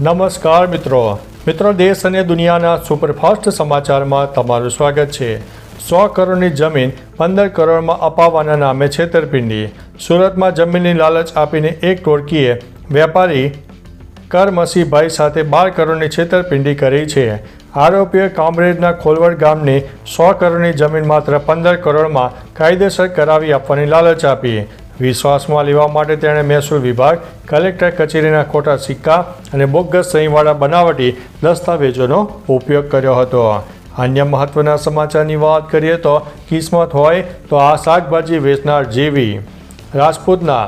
નમસ્કાર મિત્રો. મિત્રો, દેશ અને દુનિયાના સુપરફાસ્ટ સમાચારમાં તમારું સ્વાગત છે. સો કરોડની જમીન પંદર કરોડમાં અપાવવાના નામે છેતરપિંડી સુરતમાં જમીનની લાલચ આપીને એક ટોળકીએ વેપારી કરમસીભાઈ સાથે બાર કરોડની છેતરપિંડી કરી છે. આરોપીએ કામરેજના ખોલવડ ગામની સો કરોડની જમીન માત્ર પંદર કરોડમાં કાયદેસર કરાવી આપવાની લાલચ આપી. વિશ્વાસમાં લેવા માટે તેણે મહેસૂલ વિભાગ, કલેક્ટર કચેરીના ખોટા સિક્કા અને બોગસ સહીવાળા બનાવટી દસ્તાવેજોનો ઉપયોગ કર્યો હતો. અન્ય મહત્વના સમાચારની વાત કરીએ તો કિસ્મત હોય તો આ શાકભાજી વેચનાર જેવી. રાજપૂતના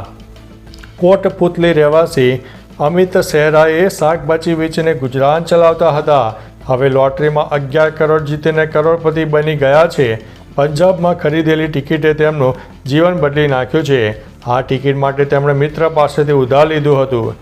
કોટપુતલી રહેવાસી અમિત સહેરાએ શાકભાજી વેચીને ગુજરાન ચલાવતા હતા. હવે લોટરીમાં અગિયાર કરોડ જીતીને કરોડપતિ બની ગયા છે. પંજાબમાં ખરીદેલી ટિકિટે તેમનું જીવન બદલી નાખ્યું છે. આ ટિકિટ માટે તેમણે મિત્ર પાસેથી ઉધાર લીધું હતું.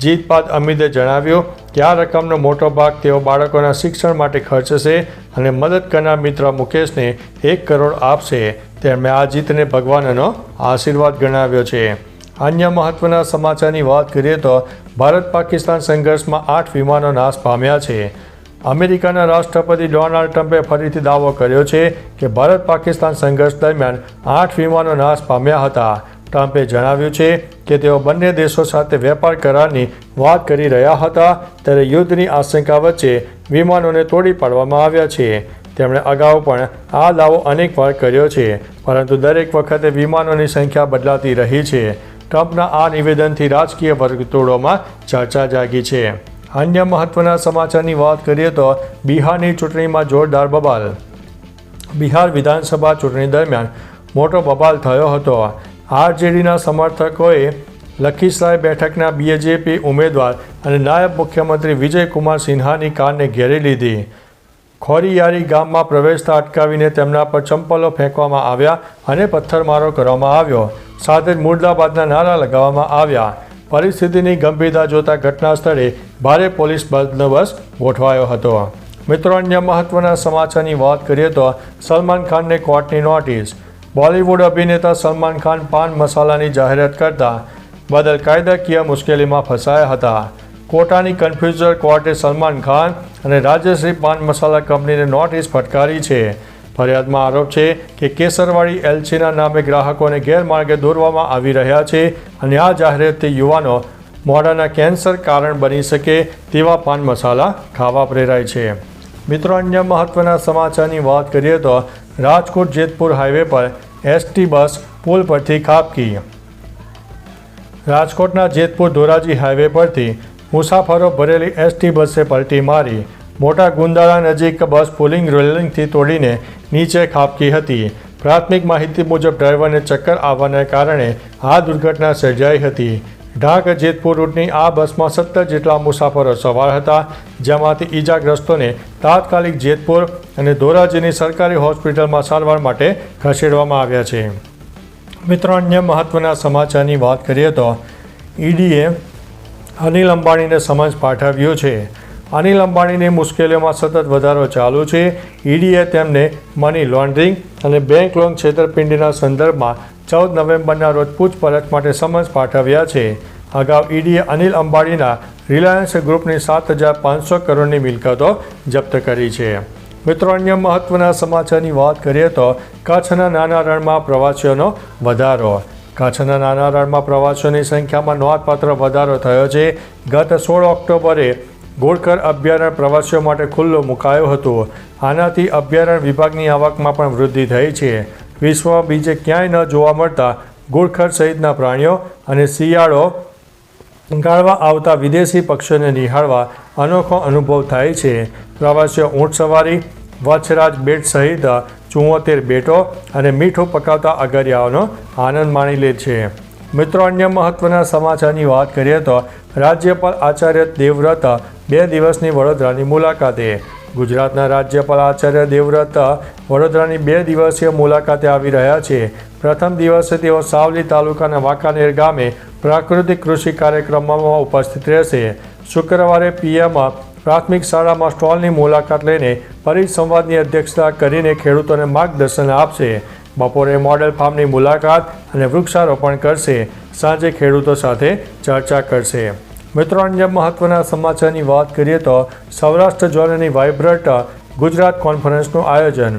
જીત બાદ અમિતે જણાવ્યું કે આ રકમનો મોટો ભાગ તેઓ બાળકોના શિક્ષણ માટે ખર્ચશે અને મદદ કરનાર મિત્ર મુકેશને એક કરોડ આપશે. તેમણે આ જીતને ભગવાનનો આશીર્વાદ ગણાવ્યો છે. અન્ય મહત્વના સમાચારની વાત કરીએ તો ભારત પાકિસ્તાન સંઘર્ષમાં આઠ વિમાનો નાશ પામ્યા છે. અમેરિકાના રાષ્ટ્રપતિ ડોનાલ્ડ ટ્રમ્પે ફરીથી દાવો કર્યો છે કે ભારત પાકિસ્તાન સંઘર્ષ દરમિયાન આઠ વિમાનો નાશ પામ્યા હતા. ટ્રમ્પે જણાવ્યું છે કે તેઓ બંને દેશો સાથે વેપાર કરારની વાત કરી રહ્યા હતા ત્યારે યુદ્ધની આશંકા વચ્ચે વિમાનોને તોડી પાડવામાં આવ્યા છે. તેમણે અગાઉ પણ આ દાવો અનેકવાર કર્યો છે, પરંતુ દરેક વખતે વિમાનોની સંખ્યા બદલાતી રહી છે. ટ્રમ્પના આ નિવેદનથી રાજકીય વર્તુળોમાં ચર્ચા જાગી છે. અન્ય મહત્વના સમાચારની વાત કરીએ તો બિહારની ચૂંટણીમાં જોરદાર બબાલ. બિહાર વિધાનસભા ચૂંટણી દરમિયાન મોટો બબાલ થયો હતો. આરજેડીના સમર્થકોએ લખીસરાય બેઠકના બીજેપી ઉમેદવાર અને નાયબ મુખ્યમંત્રી વિજયકુમાર સિન્હાની કારને ઘેરી લીધી. ખોરીયારી ગામમાં પ્રવેશતા અટકાવીને તેમના પર ચંપલો ફેંકવામાં આવ્યા અને પથ્થરમારો કરવામાં આવ્યો. સાથે જ મુર્દાબાદના નારા લગાવવામાં આવ્યા. પરિસ્થિતિની ગંભીરતા જોતા ઘટના સ્થળે ભારે પોલીસ બંદોબસ્ત ગોઠવાયો હતો. મિત્રો, અન્ય મહત્વના સમાચારની વાત કરીએ તો સલમાન ખાનને કોર્ટની નોટિસ. બોલિવૂડ અભિનેતા સલમાન ખાન પાન મસાલાની જાહેરાત કરતા બદલ કાયદાકીય મુશ્કેલીમાં ફસાયા હતા. કોટાની કન્ફ્યુઝર કોર્ટે સલમાન ખાન અને રાજ્યશ્રી પાન મસાલા કંપનીને નોટિસ ફટકારી છે. ફરિયાદમાં આરોપ છે કે કેસરવાળી એલચીના નામે ગ્રાહકોને ગેરમાર્ગે દોરવામાં આવી રહ્યા છે અને આ જાહેરાતથી યુવાનો મોઢાના કેન્સર કારણ બની શકે તેવા પાન મસાલા ખાવા પ્રેરાય છે. મિત્રો, અન્ય મહત્વના સમાચારની વાત કરીએ તો રાજકોટ જેતપુર હાઈવે પર એસટી બસ પુલ પરથી ખાબકી. રાજકોટના જેતપુર ધોરાજી હાઈવે પરથી મુસાફરો ભરેલી એસટી બસે પલટી મારી મોટા ગુંદાળા નજીક બસ પુલિંગ રેલિંગથી તોડીને નીચે ખાબકી હતી. પ્રાથમિક માહિતી મુજબ ડ્રાઈવરને ચક્કર આવવાને કારણે આ દુર્ઘટના સર્જાઈ હતી. ઢાક જેતપુર રૂટની આ બસમાં સત્તર જેટલા મુસાફરો સવાર હતા, જેમાંથી ઈજાગ્રસ્તોને તાત્કાલિક જેતપુર અને ધોરાજીની સરકારી હોસ્પિટલમાં સારવાર માટે ખસેડવામાં આવ્યા છે. મિત્રો, અન્ય મહત્વના સમાચારની વાત કરીએ તો ઈડીએ અનિલ અંબાણીને સમજ પાઠવ્યો છે. અનિલ અંબાણીની મુશ્કેલીઓમાં સતત વધારો ચાલુ છે. ઈડીએ તેમને મની લોન્ડરિંગ અને બેંક લોન છેતરપિંડીના સંદર્ભમાં ચૌદ નવેમ્બરના રોજ પૂછપરછ માટે સમન્સ પાઠવ્યા છે. અગાઉ ઈડીએ અનિલ અંબાણીના રિલાયન્સ ગ્રુપની સાત હજાર પાંચસો કરોડની મિલકતો જપ્ત કરી છે. મિત્રો, અન્ય મહત્વના સમાચારની વાત કરીએ તો કચ્છના નાના રણમાં પ્રવાસીઓનો વધારો. કચ્છના નાના રણમાં પ્રવાસીઓની સંખ્યામાં નોંધપાત્ર વધારો થયો છે. ગત સોળ ઓક્ટોબરે ઘોડકર અભયારણ્ય પ્રવાસીઓ માટે ખુલ્લો મુકાયો હતો. આનાથી અભયારણ્ય વિભાગની આવકમાં પણ વૃદ્ધિ થઈ છે. વિશ્વમાં બીજે ક્યાંય ન જોવા મળતા ઘોડખર સહિતના પ્રાણીઓ અને શિયાળો ગાળવા આવતા વિદેશી પક્ષીઓને નિહાળવા અનોખો અનુભવ થાય છે. પ્રવાસીઓ ઊંટ સવારી, વચ્છરાજ બેટ સહિત ચુંવોતેર બેટો અને મીઠું પકાવતા અગરિયાઓનો આનંદ માણી લે છે. મિત્રો, અન્ય મહત્વના સમાચારની વાત કરીએ તો રાજ્યપાલ આચાર્ય દેવવ્રત બે દિવસની વડોદરાની મુલાકાતે. ગુજરાતના રાજ્યપાલ આચાર્ય દેવવ્રત વડોદરાની બે દિવસીય મુલાકાતે આવી રહ્યા છે. પ્રથમ દિવસે તેઓ સાવલી તાલુકાના વાંકાનેર ગામે પ્રાકૃતિક કૃષિ કાર્યક્રમમાં ઉપસ્થિત રહેશે. શુક્રવારે પીએમ પ્રાથમિક શાળામાં સ્ટોલની મુલાકાત લઈને પરિસંવાદની અધ્યક્ષતા કરીને ખેડૂતોને માર્ગદર્શન આપશે. બપોરે મોડેલ ફાર્મની મુલાકાત અને વૃક્ષારોપણ કરશે. સાંજે ખેડૂતો સાથે ચર્ચા કરશે. મિત્રો, અન્ય મહત્વના સમાચારની વાત કરીએ તો સૌરાષ્ટ્ર ઝોનની વાઇબ્રન્ટ ગુજરાત કોન્ફરન્સનું આયોજન.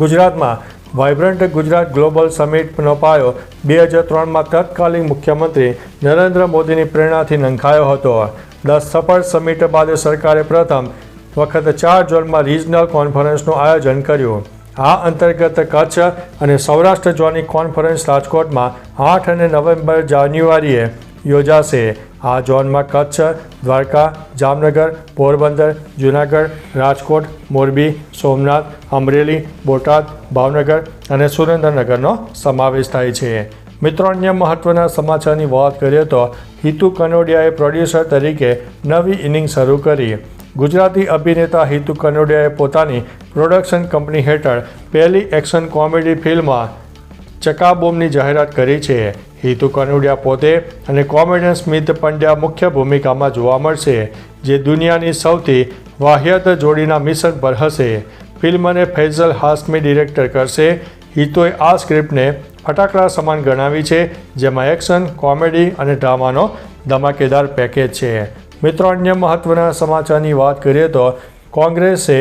ગુજરાતમાં વાઇબ્રન્ટ ગુજરાત ગ્લોબલ સમિટનો પાયો બે હજાર ત્રણમાં તત્કાલીન મુખ્યમંત્રી નરેન્દ્ર મોદીની પ્રેરણાથી નંખાયો હતો. દસ સફળ સમિટ બાદ સરકારે પ્રથમ વખત ચાર ઝોનમાં રિજનલ કોન્ફરન્સનું આયોજન કર્યું. આ અંતર્ગત કચ્છ અને સૌરાષ્ટ્ર ઝોનની કોન્ફરન્સ રાજકોટમાં આઠ અને નવેમ્બર જાન્યુઆરીએ યોજાશે. આ ઝોનમાં કચ્છ, દ્વારકા, જામનગર, પોરબંદર, જૂનાગઢ, રાજકોટ, મોરબી, સોમનાથ, અમરેલી, બોટાદ, ભાવનગર અને સુરેન્દ્રનગરનો સમાવેશ થાય છે. મિત્રો, અન્ય મહત્વના સમાચારની વાત કરીએ તો હિતુ કનોડિયાએ પ્રોડ્યુસર તરીકે નવી ઇનિંગ શરૂ કરી. ગુજરાતી અભિનેતા હિતુ કનોડિયાએ પોતાની પ્રોડક્શન કંપની હેઠળ પહેલી એક્શન કોમેડી ફિલ્મમાં ચકાબોમની જાહેરાત કરી છે. હિતુ કનોડિયા પોતે અને કોમેડિયન સ્મિત પંડ્યા મુખ્ય ભૂમિકામાં જોવા મળશે, જે દુનિયાની સૌથી વાહિયાત જોડીના મિશન પર હશે. ફિલ્મને ફૈઝલ હાસમી ડિરેક્ટર કરશે. હિતોએ આ સ્ક્રિપ્ટને ફટાકડા સમાન ગણાવી છે, જેમાં એક્શન, કોમેડી અને ડ્રામાનો ધમાકેદાર પેકેજ છે. મિત્રો, અન્ય મહત્વના સમાચારની વાત કરીએ તો કોંગ્રેસે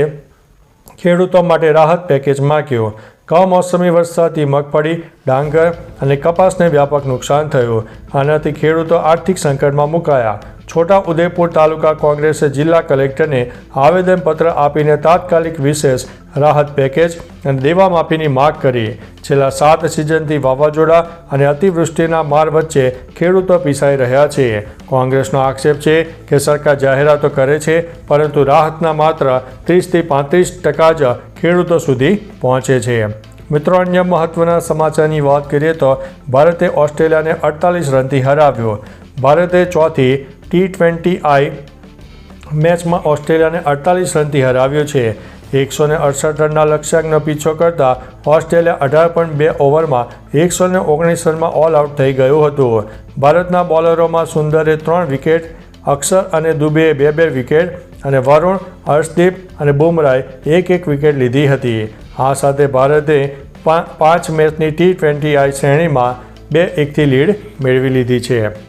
ખેડૂતો માટે રાહત પેકેજ માગ્યું. કમોસમી વરસાદથી મગફળી, ડાંગર અને કપાસને વ્યાપક નુકસાન થયું. આનાથી ખેડૂતો આર્થિક સંકટમાં મુકાયા. છોટા ઉદેપુર તાલુકા કોંગ્રેસે જિલ્લા કલેક્ટરને આવેદનપત્ર આપીને તાત્કાલિક વિશેષ રાહત પેકેજ અને દેવા માફીની માગ કરી. છેલ્લા સાત સિઝનથી વાવાઝોડા અને અતિવૃષ્ટિના માર વચ્ચે ખેડૂતો પીસાઈ રહ્યા છે. કોંગ્રેસનો આક્ષેપ છે કે સરકાર જાહેરાતો કરે છે, પરંતુ રાહતના માત્ર ત્રીસથી પાંત્રીસ ટકા જ ખેડૂતો સુધી પહોંચે છે. મિત્રો, અન્ય મહત્વના સમાચારની વાત કરીએ તો ભારતે ઓસ્ટ્રેલિયાને અડતાલીસ રનથી હરાવ્યો. ભારતે ચોથી ટી ટ્વેન્ટી આઈ મેચમાં ઓસ્ટ્રેલિયાને અડતાલીસ રનથી હરાવ્યો છે. એકસો ને અડસઠ રનના લક્ષ્યાંકનો પીછો કરતા ઓસ્ટ્રેલિયા અઢાર પોઈન્ટ બે ઓવરમાં એકસો ને ઓગણીસ રનમાં ઓલ આઉટ થઈ ગયું હતું. ભારતના બોલરોમાં સુંદરે ત્રણ વિકેટ અક્ષર અને દુબેએ બે બે વિકેટ અને વરુણ, હર્ષદીપ અને બુમરાએ એક એક વિકેટ લીધી હતી. આ સાથે ભારતે પાંચ મેચની ટી ટ્વેન્ટી આઈ શ્રેણીમાં બે એકથી લીડ મેળવી લીધી છે.